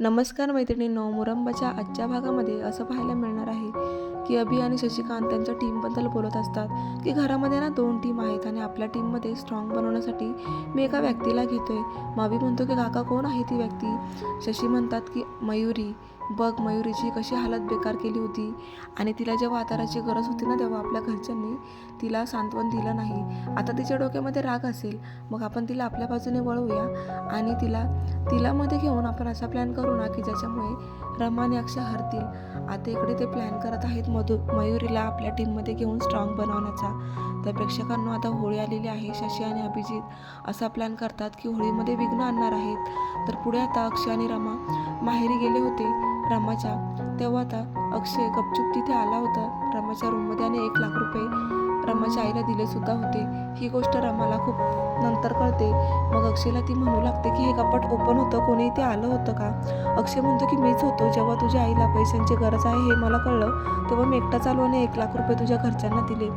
नमस्कार मैत्रिणींनो मुरंबाच्या आजच्या भागामध्ये असं पाहायला मिळणार आहे की अभि आणि शशिकांत त्यांच्या टीमबद्दल बोलत असतात की घरामध्ये ना दोन टीम आहेत आणि आपल्या टीममध्ये स्ट्रॉंग बनवण्यासाठी मी एका व्यक्तीला घेतोय. मावी म्हणतो की काका कोण आहे ती व्यक्ती? शशी म्हणतात की मयुरी. बघ मयुरीची कशी हालत बेकार केली होती. आणि तिला जेव्हा आधाराची गरज होती ना तेव्हा आपल्या घरच्यांनी तिला सांत्वन दिलं नाही. आता तिच्या डोक्यामध्ये राग असेल. मग आपण तिला आपल्या बाजूने वळवूया आणि तिला तिला मध्ये घेऊन आपण असा प्लॅन करू ना की ज्याच्यामुळे रमाने आणि हरतील. आता इकडे ते प्लॅन करत आहेत मधु मयुरीला आपल्या टीममध्ये घेऊन स्ट्रॉंग बनवण्याचा. तर प्रेक्षकांना आता होळी आलेली आहे शशी आणि अभिजित असा प्लॅन करतात की होळीमध्ये विघ्न आणणार आहेत. तर पुढे आता अक्षय आणि रमा माहेरी गेले होते. रमाच्या तेव्हा आता अक्षय गपचूप तिथे आला होता. रमाच्या रूममध्ये आणि एक लाख रुपये रमाच्या आईला दिले सुद्धा होते. ही गोष्ट रमाला खूप नंतर कळते. मग अक्षयला ती म्हणू लागते की हे कपाट ओपन होतं कोणी इथे आलं होतं का? अक्षय म्हणतो की मीच होतो. जेव्हा तुझ्या आईला पैशांची गरज आहे हे मला कळलं. तेव्हा मी एकटा चालू आणि एक लाख रुपये तुझ्या घरच्यांना दिले.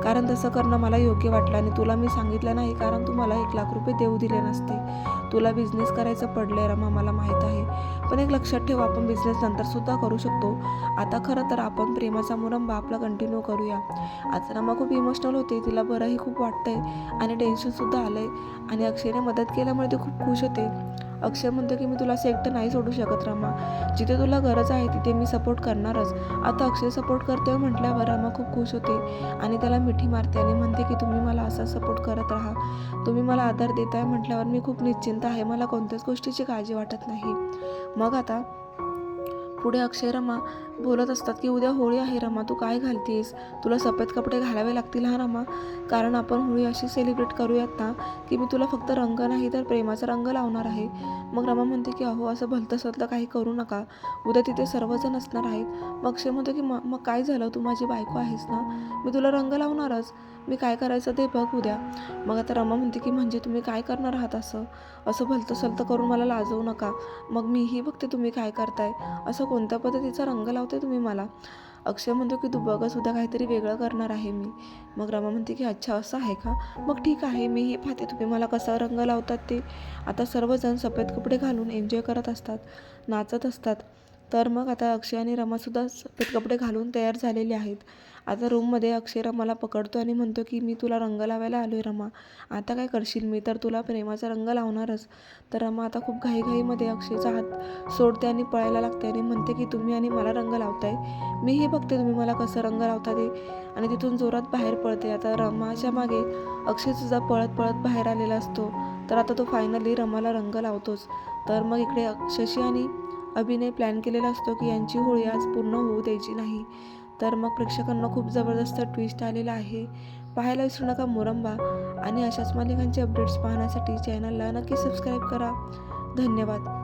कारण तसं करणं मला योग्य वाटलं आणि तुला मी सांगितलं नाही कारण तू मला एक लाख रुपये देऊ दिले नसते. तुला बिझनेस करायचं पडलंय रमा मला माहीत आहे. पण एक लक्षात ठेवा आपण बिझनेस नंतर सुद्धा करू शकतो. आता खरं तर आपण प्रेमाचा मुरंबा आपला कंटिन्यू करूया. आता रमा खूप इमोशनल होते तिला बरंही खूप वाटतंय आणि टेन्शनसुद्धा आलंय. आणि अक्षयने मदत केल्यामुळे ती खूप खुश होते. अक्षय म्हणतो की मी तुला असं एकटं नाही सोडू शकत रमा. जिथे तुला गरज आहे तिथे मी सपोर्ट करणारच. आता अक्षय सपोर्ट करतोय म्हटल्यावर रामा खूप खुश होते आणि त्याला मिठी मारते आणि म्हणते की तुम्ही मला असा सपोर्ट करत राहा. तुम्ही मला आधार देताय म्हटल्यावर मी खूप निश्चिंत आहे. मला कोणत्याच गोष्टीची काळजी वाटत नाही. मग आता पुढे अक्षय रमा बोलत असतात की उद्या होळी आहे रमा तू काय घालतीस? तुला सफेद कपडे घालावे लागतील हा रमा? कारण आपण होळी अशी सेलिब्रेट करूयात ना की मी तुला फक्त रंग नाही तर प्रेमाचा रंग लावणार आहे. मग रमा म्हणते की अहो असं भलतं सलतं काही करू नका. उद्या तिथे सर्वजण असणार आहेत. मग अक्षय म्हणतो की मग मग काय झालं? तू माझी बायको आहेस ना? मी तुला रंग लावणारच. मी काय करायचं ते बघ उद्या. मग आता रमा म्हणते की म्हणजे तुम्ही काय करणार आहात असं? असं भलतं सलतं करून मला लाजवू नका. मग मीही बघते तुम्ही काय करताय. असं कोणत्या पद्धतीचा रंग लावते तुम्ही मला? अक्षय म्हणतो की तू बघसुद्धा काहीतरी वेगळं करणार आहे मी. मग रमा म्हणते की अच्छा असं आहे का? मग ठीक आहे मी हे पाहते. तुम्ही मला कसा रंग लावतात ते? आता सर्वजण सफेद कपडे घालून एन्जॉय करत असतात नाचत असतात. तर मग आता अक्षय आणि रमासुद्धा सफेद कपडे घालून तयार झालेले आहेत. आता रूममध्ये अक्षय रमाला पकडतो आणि म्हणतो की मी तुला रंग लावायला आलो आहे रमा. आता काय करशील? मी तर तुला प्रेमाचा रंग लावणारच. तर रमा आता खूप घाईघाईमध्ये अक्षयचा हात सोडते आणि पळायला लागते आणि म्हणते की तुम्ही आणि मला रंग लावताय. मीही बघते तुम्ही मला कसं रंग लावता ते. आणि तिथून जोरात बाहेर पळते. आता रमाच्या मागे अक्षय सुद्धा पळत पळत बाहेर आलेला असतो. तर आता तो फायनली रमाला रंग लावतोच. तर मग इकडे शशी आणि अभिनय प्लॅन केलेला असतो की यांची होळी आज पूर्ण होऊ द्यायची नाही. तर मग प्रेक्षकांना खूप जबरदस्त ट्विस्ट आलेला आहे. पाहायला विसरू नका मोरंबा आणि अशाच मालिकांचे अपडेट्स पाहण्यासाठी चॅनलला नक्की सबस्क्राईब करा. धन्यवाद.